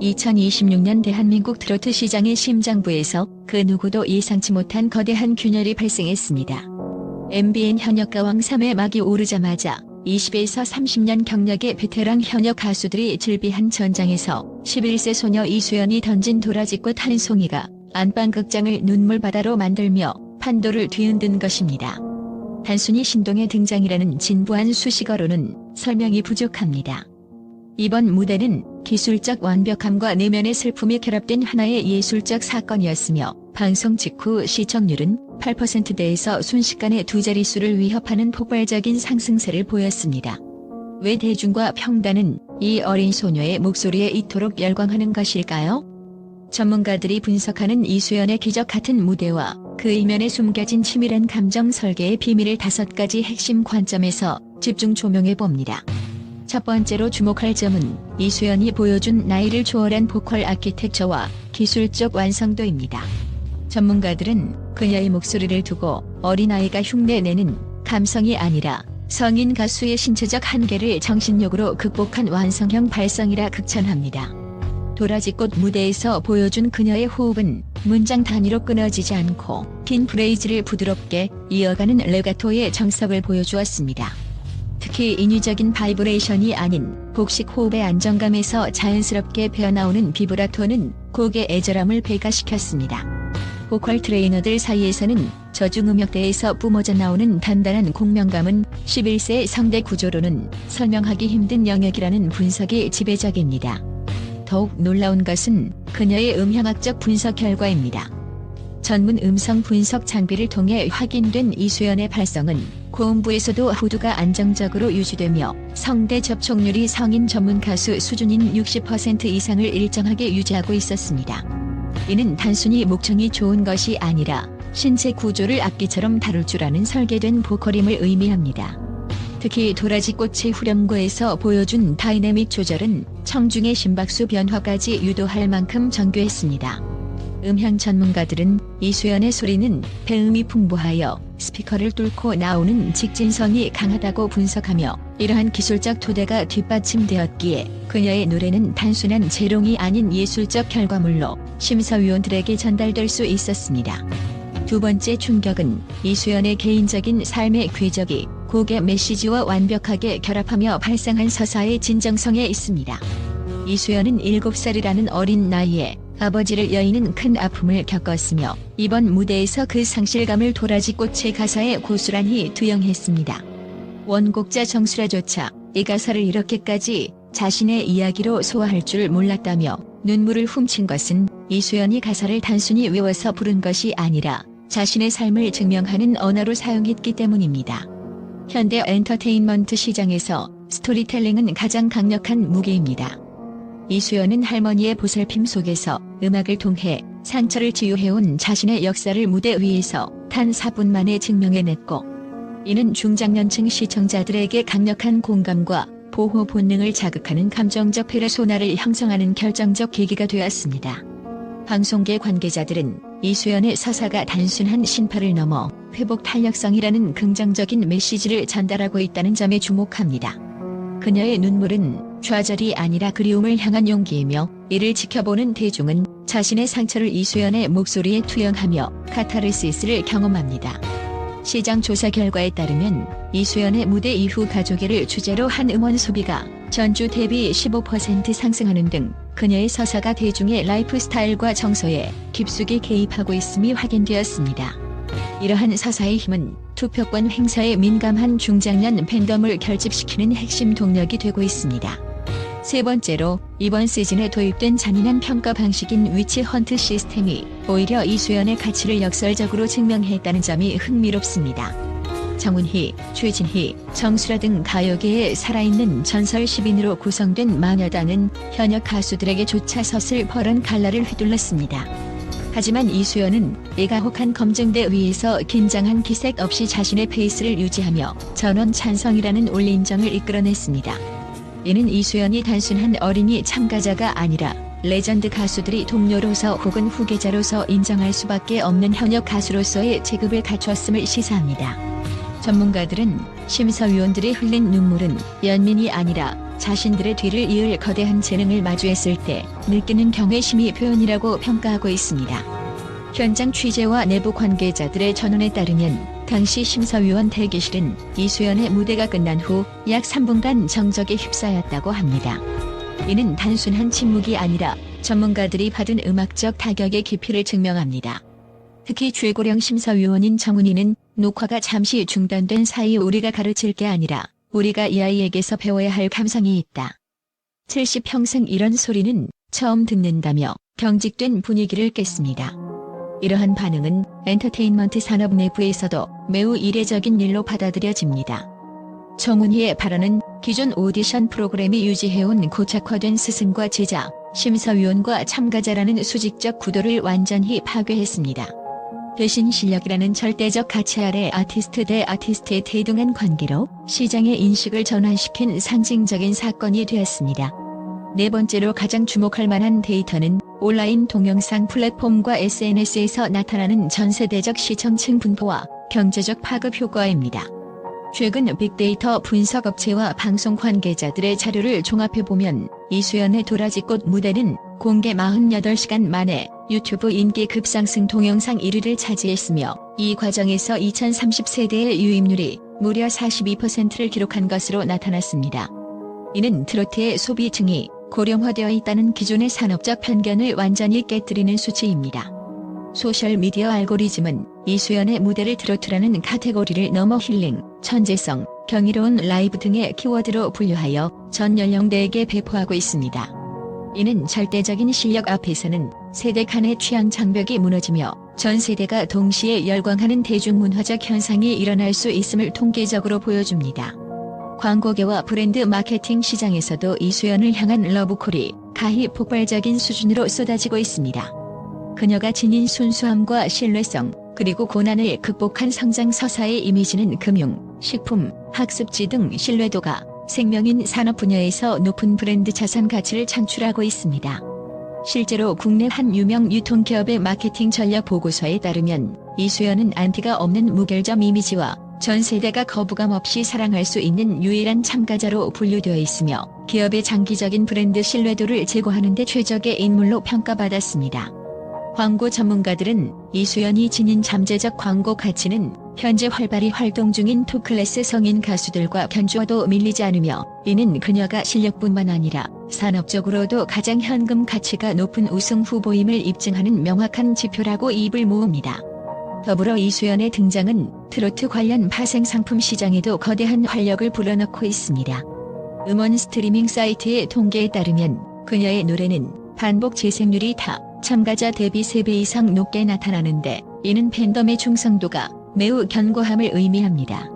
2026년 대한민국 트로트 시장의 심장부에서 그 누구도 예상치 못한 거대한 균열이 발생했습니다. MBN 현역 가왕 3회 막이 오르자마자 20에서 30년 경력의 베테랑 현역 가수들이 즐비한 전장에서 11세 소녀 이수연이 던진 도라지꽃 한 송이가 안방극장을 눈물바다로 만들며 판도를 뒤흔든 것입니다. 단순히 신동의 등장이라는 진부한 수식어로는 설명이 부족합니다. 이번 무대는 기술적 완벽함과 내면의 슬픔이 결합된 하나의 예술적 사건이었으며 방송 직후 시청률은 8%대에서 순식간에 두 자릿수를 위협하는 폭발적인 상승세를 보였습니다. 왜 대중과 평단은 이 어린 소녀의 목소리에 이토록 열광하는 것일까요? 전문가들이 분석하는 이수연의 기적 같은 무대와 그 이면에 숨겨진 치밀한 감정 설계의 비밀을 다섯 가지 핵심 관점에서 집중 조명해 봅니다. 첫 번째로 주목할 점은 이수연이 보여준 나이를 초월한 보컬 아키텍처와 기술적 완성도입니다. 전문가들은 그녀의 목소리를 두고 어린아이가 흉내내는 감성이 아니라 성인 가수의 신체적 한계를 정신력으로 극복한 완성형 발성이라 극찬합니다. 도라지꽃 무대에서 보여준 그녀의 호흡은 문장 단위로 끊어지지 않고 긴 프레이즈를 부드럽게 이어가는 레가토의 정석을 보여주었습니다. 특히 인위적인 바이브레이션이 아닌 복식 호흡의 안정감에서 자연스럽게 배어나오는 비브라토는 곡의 애절함을 배가시켰습니다. 보컬 트레이너들 사이에서는 저중 음역대에서 뿜어져 나오는 단단한 공명감은 11세 성대 구조로는 설명하기 힘든 영역이라는 분석이 지배적입니다. 더욱 놀라운 것은 그녀의 음향학적 분석 결과입니다. 전문 음성 분석 장비를 통해 확인된 이수연의 발성은 고음부에서도 후두가 안정적으로 유지되며 성대 접촉률이 성인 전문 가수 수준인 60% 이상을 일정하게 유지하고 있었습니다. 이는 단순히 목청이 좋은 것이 아니라 신체 구조를 악기처럼 다룰 줄 아는 설계된 보컬임을 의미합니다. 특히 도라지꽃의 후렴구에서 보여준 다이내믹 조절은 청중의 심박수 변화까지 유도할 만큼 정교했습니다. 음향 전문가들은 이수연의 소리는 배음이 풍부하여 스피커를 뚫고 나오는 직진성이 강하다고 분석하며 이러한 기술적 토대가 뒷받침되었기에 그녀의 노래는 단순한 재롱이 아닌 예술적 결과물로 심사위원들에게 전달될 수 있었습니다. 두 번째 충격은 이수연의 개인적인 삶의 궤적이 곡의 메시지와 완벽하게 결합하며 발생한 서사의 진정성에 있습니다. 이수연은 7살이라는 어린 나이에 아버지를 여의는 큰 아픔을 겪었으며 이번 무대에서 그 상실감을 도라지 꽃의 가사에 고스란히 투영했습니다. 원곡자 정수라조차 이 가사를 이렇게까지 자신의 이야기로 소화할 줄 몰랐다며 눈물을 훔친 것은 이수연이 가사를 단순히 외워서 부른 것이 아니라 자신의 삶을 증명하는 언어로 사용했기 때문입니다. 현대 엔터테인먼트 시장에서 스토리텔링은 가장 강력한 무기입니다. 이수연은 할머니의 보살핌 속에서 음악을 통해 상처를 치유해온 자신의 역사를 무대 위에서 단 4분 만에 증명해냈고 이는 중장년층 시청자들에게 강력한 공감과 보호 본능을 자극하는 감정적 페르소나를 형성하는 결정적 계기가 되었습니다. 방송계 관계자들은 이수연의 서사가 단순한 신파를 넘어 회복 탄력성이라는 긍정적인 메시지를 전달하고 있다는 점에 주목합니다. 그녀의 눈물은 좌절이 아니라 그리움을 향한 용기이며 이를 지켜보는 대중은 자신의 상처를 이수연의 목소리에 투영하며 카타르시스를 경험합니다. 시장 조사 결과에 따르면 이수연의 무대 이후 가족애를 주제로 한 음원 소비가 전주 대비 15% 상승하는 등 그녀의 서사가 대중의 라이프 스타일과 정서에 깊숙이 개입하고 있음이 확인되었습니다. 이러한 서사의 힘은 투표권 행사에 민감한 중장년 팬덤을 결집시키는 핵심 동력이 되고 있습니다. 세 번째로 이번 시즌에 도입된 잔인한 평가 방식인 위치 헌트 시스템이 오히려 이수연의 가치를 역설적으로 증명했다는 점이 흥미롭습니다. 정훈희, 최진희, 정수라 등 가요계의 살아있는 전설 10인으로 구성된 마녀단은 현역 가수들에게조차 섰을 벌은 갈라를 휘둘렀습니다. 하지만 이수연은 애가혹한 검증대 위에서 긴장한 기색 없이 자신의 페이스를 유지하며 전원 찬성이라는 올인정을 이끌어냈습니다. 이는 이수연이 단순한 어린이 참가자가 아니라 레전드 가수들이 동료로서 혹은 후계자로서 인정할 수밖에 없는 현역 가수로서의 체급을 갖추었음을 시사합니다. 전문가들은 심사위원들이 흘린 눈물은 연민이 아니라 자신들의 뒤를 이을 거대한 재능을 마주했을 때 느끼는 경외심이 표현이라고 평가하고 있습니다. 현장 취재와 내부 관계자들의 전언에 따르면 당시 심사위원 대기실은 이수연의 무대가 끝난 후 약 3분간 정적에 휩싸였다고 합니다. 이는 단순한 침묵이 아니라 전문가들이 받은 음악적 타격의 깊이를 증명합니다. 특히 최고령 심사위원인 정은희는 녹화가 잠시 중단된 사이 우리가 가르칠 게 아니라 우리가 이 아이에게서 배워야 할 감성이 있다. 70 평생 이런 소리는 처음 듣는다며 경직된 분위기를 깼습니다. 이러한 반응은 엔터테인먼트 산업 내부에서도 매우 이례적인 일로 받아들여집니다. 정은희의 발언은 기존 오디션 프로그램이 유지해온 고착화된 스승과 제자, 심사위원과 참가자라는 수직적 구도를 완전히 파괴했습니다. 대신 실력이라는 절대적 가치 아래 아티스트 대 아티스트의 대등한 관계로 시장의 인식을 전환시킨 상징적인 사건이 되었습니다. 네 번째로 가장 주목할 만한 데이터는 온라인 동영상 플랫폼과 SNS에서 나타나는 전 세대적 시청층 분포와 경제적 파급 효과입니다. 최근 빅데이터 분석 업체와 방송 관계자들의 자료를 종합해보면 이수연의 도라지꽃 무대는 공개 48시간 만에 유튜브 인기 급상승 동영상 1위를 차지했으며 이 과정에서 2030세대의 유입률이 무려 42%를 기록한 것으로 나타났습니다. 이는 트로트의 소비층이 고령화되어 있다는 기존의 산업적 편견을 완전히 깨뜨리는 수치입니다. 소셜미디어 알고리즘은 이수연의 무대를 트로트라는 카테고리를 넘어 힐링, 천재성, 경이로운 라이브 등의 키워드로 분류하여 전 연령대에게 배포하고 있습니다. 이는 절대적인 실력 앞에서는 세대 간의 취향 장벽이 무너지며 전 세대가 동시에 열광하는 대중문화적 현상이 일어날 수 있음을 통계적으로 보여줍니다. 광고계와 브랜드 마케팅 시장에서도 이수연을 향한 러브콜이 가히 폭발적인 수준으로 쏟아지고 있습니다. 그녀가 지닌 순수함과 신뢰성, 그리고 고난을 극복한 성장 서사의 이미지는 금융, 식품, 학습지 등 신뢰도가 생명인 산업 분야에서 높은 브랜드 자산 가치를 창출하고 있습니다. 실제로 국내 한 유명 유통기업의 마케팅 전략 보고서에 따르면 이수연은 안티가 없는 무결점 이미지와 전 세대가 거부감 없이 사랑할 수 있는 유일한 참가자로 분류되어 있으며 기업의 장기적인 브랜드 신뢰도를 제고하는 데 최적의 인물로 평가받았습니다. 광고 전문가들은 이수연이 지닌 잠재적 광고 가치는 현재 활발히 활동 중인 토클래스 성인 가수들과 견주어도 밀리지 않으며 이는 그녀가 실력뿐만 아니라 산업적으로도 가장 현금 가치가 높은 우승 후보임을 입증하는 명확한 지표라고 입을 모읍니다. 더불어 이수연의 등장은 트로트 관련 파생 상품 시장에도 거대한 활력을 불어넣고 있습니다. 음원 스트리밍 사이트의 통계에 따르면 그녀의 노래는 반복 재생률이 다 참가자 대비 3배 이상 높게 나타나는데 이는 팬덤의 충성도가 매우 견고함을 의미합니다.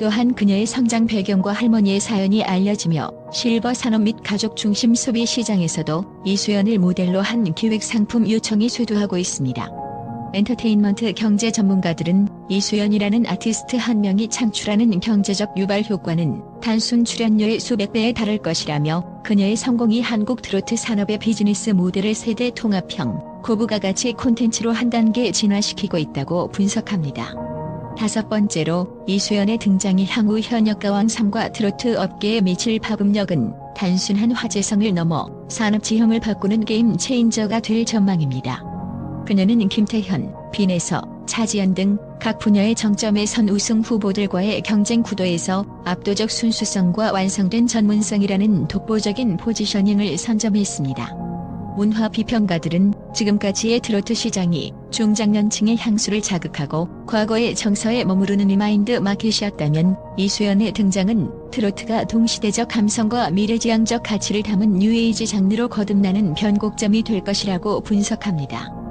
또한 그녀의 성장 배경과 할머니의 사연이 알려지며 실버 산업 및 가족 중심 소비 시장에서도 이수연을 모델로 한 기획 상품 요청이 쇄도하고 있습니다. 엔터테인먼트 경제 전문가들은 이수연이라는 아티스트 한 명이 창출하는 경제적 유발 효과는 단순 출연료의 수백 배에 달할 것이라며 그녀의 성공이 한국 트로트 산업의 비즈니스 모델을 세대 통합형 고부가 가치 콘텐츠로 한 단계 진화시키고 있다고 분석합니다. 다섯 번째로 이수연의 등장이 향후 현역 가왕 3과 트로트 업계에 미칠 파급력은 단순한 화제성을 넘어 산업 지형을 바꾸는 게임 체인저가 될 전망입니다. 그녀는 김태현, 빈에서, 차지연 등 각 분야의 정점에 선 우승 후보들과의 경쟁 구도에서 압도적 순수성과 완성된 전문성이라는 독보적인 포지셔닝을 선점했습니다. 문화 비평가들은 지금까지의 트로트 시장이 중장년층의 향수를 자극하고 과거의 정서에 머무르는 리마인드 마켓이었다면 이수연의 등장은 트로트가 동시대적 감성과 미래지향적 가치를 담은 뉴에이지 장르로 거듭나는 변곡점이 될 것이라고 분석합니다.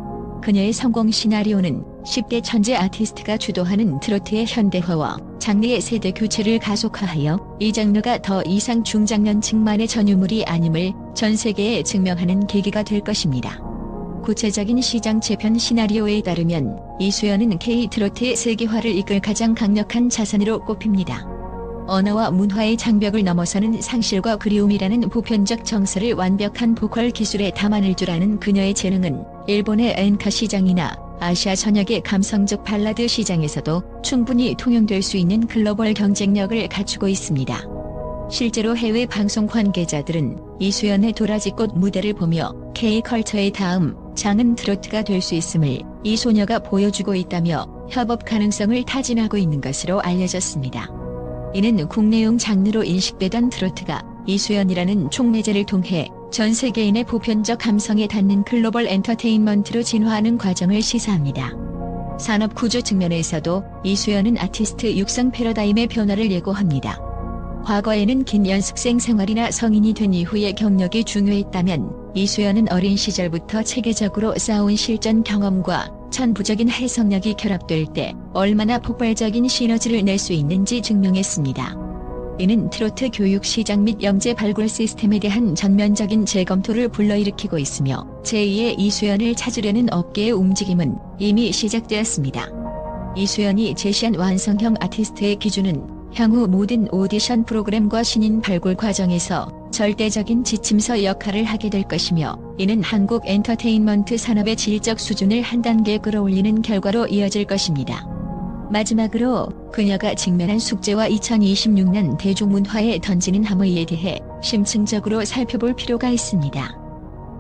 그녀의 성공 시나리오는 10대 천재 아티스트가 주도하는 트로트의 현대화와 장르의 세대 교체를 가속화하여 이 장르가 더 이상 중장년층만의 전유물이 아님을 전 세계에 증명하는 계기가 될 것입니다. 구체적인 시장 재편 시나리오에 따르면 이수연은 K-트로트의 세계화를 이끌 가장 강력한 자산으로 꼽힙니다. 언어와 문화의 장벽을 넘어서는 상실과 그리움이라는 보편적 정서를 완벽한 보컬 기술에 담아낼 줄 아는 그녀의 재능은 일본의 엔카 시장이나 아시아 전역의 감성적 발라드 시장에서도 충분히 통용될 수 있는 글로벌 경쟁력을 갖추고 있습니다. 실제로 해외 방송 관계자들은 이수연의 도라지꽃 무대를 보며 K컬처의 다음 장은 트로트가 될 수 있음을 이 소녀가 보여주고 있다며 협업 가능성을 타진하고 있는 것으로 알려졌습니다. 이는 국내용 장르로 인식되던 트로트가 이수연이라는 촉매제를 통해 전 세계인의 보편적 감성에 닿는 글로벌 엔터테인먼트로 진화하는 과정을 시사합니다. 산업 구조 측면에서도 이수연은 아티스트 육성 패러다임의 변화를 예고합니다. 과거에는 긴 연습생 생활이나 성인이 된 이후의 경력이 중요했다면 이수연은 어린 시절부터 체계적으로 쌓아온 실전 경험과 천부적인 해석력이 결합될 때 얼마나 폭발적인 시너지를 낼 수 있는지 증명했습니다. 이는 트로트 교육 시장 및 영재 발굴 시스템에 대한 전면적인 재검토를 불러일으키고 있으며 제2의 이수연을 찾으려는 업계의 움직임은 이미 시작되었습니다. 이수연이 제시한 완성형 아티스트의 기준은 향후 모든 오디션 프로그램과 신인 발굴 과정에서 절대적인 지침서 역할을 하게 될 것이며 이는 한국 엔터테인먼트 산업의 질적 수준을 한 단계 끌어올리는 결과로 이어질 것입니다. 마지막으로 그녀가 직면한 숙제와 2026년 대중문화에 던지는 함의에 대해 심층적으로 살펴볼 필요가 있습니다.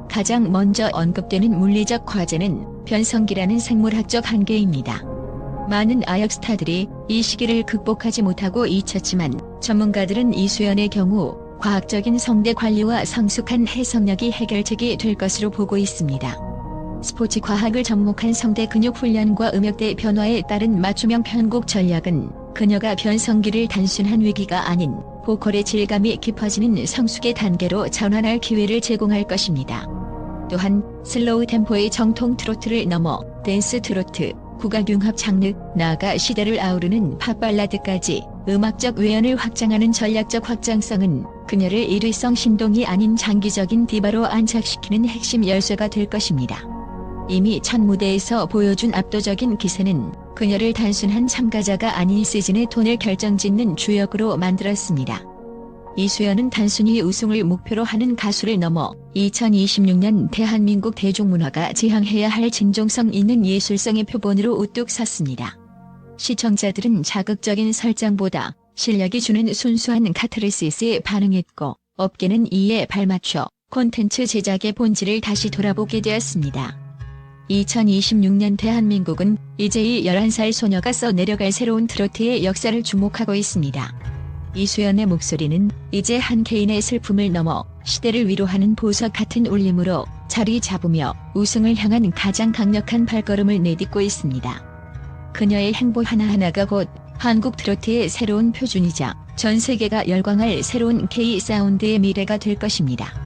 가장 먼저 언급되는 물리적 과제는 변성기라는 생물학적 한계입니다. 많은 아역 스타들이 이 시기를 극복하지 못하고 잊혔지만 전문가들은 이수연의 경우 과학적인 성대 관리와 성숙한 해석력이 해결책이 될 것으로 보고 있습니다. 스포츠 과학을 접목한 성대 근육 훈련과 음역대 변화에 따른 맞춤형 편곡 전략은 그녀가 변성기를 단순한 위기가 아닌 보컬의 질감이 깊어지는 성숙의 단계로 전환할 기회를 제공할 것입니다. 또한 슬로우 템포의 정통 트로트를 넘어 댄스 트로트, 국악융합 장르, 나아가 시대를 아우르는 팝발라드까지 음악적 외연을 확장하는 전략적 확장성은 그녀를 일회성 신동이 아닌 장기적인 디바로 안착시키는 핵심 열쇠가 될 것입니다. 이미 첫 무대에서 보여준 압도적인 기세는 그녀를 단순한 참가자가 아닌 시즌의 톤을 결정짓는 주역으로 만들었습니다. 이수연은 단순히 우승을 목표로 하는 가수를 넘어 2026년 대한민국 대중문화가 지향해야 할 진정성 있는 예술성의 표본으로 우뚝 섰습니다. 시청자들은 자극적인 설정보다 실력이 주는 순수한 카타르시스에 반응했고 업계는 이에 발맞춰 콘텐츠 제작의 본질을 다시 돌아보게 되었습니다. 2026년 대한민국은 이제 이 11살 소녀가 써내려갈 새로운 트로트의 역사를 주목하고 있습니다. 이수연의 목소리는 이제 한 개인의 슬픔을 넘어 시대를 위로하는 보석 같은 울림으로 자리 잡으며 우승을 향한 가장 강력한 발걸음을 내딛고 있습니다. 그녀의 행보 하나하나가 곧 한국 트로트의 새로운 표준이자 전 세계가 열광할 새로운 K 사운드의 미래가 될 것입니다.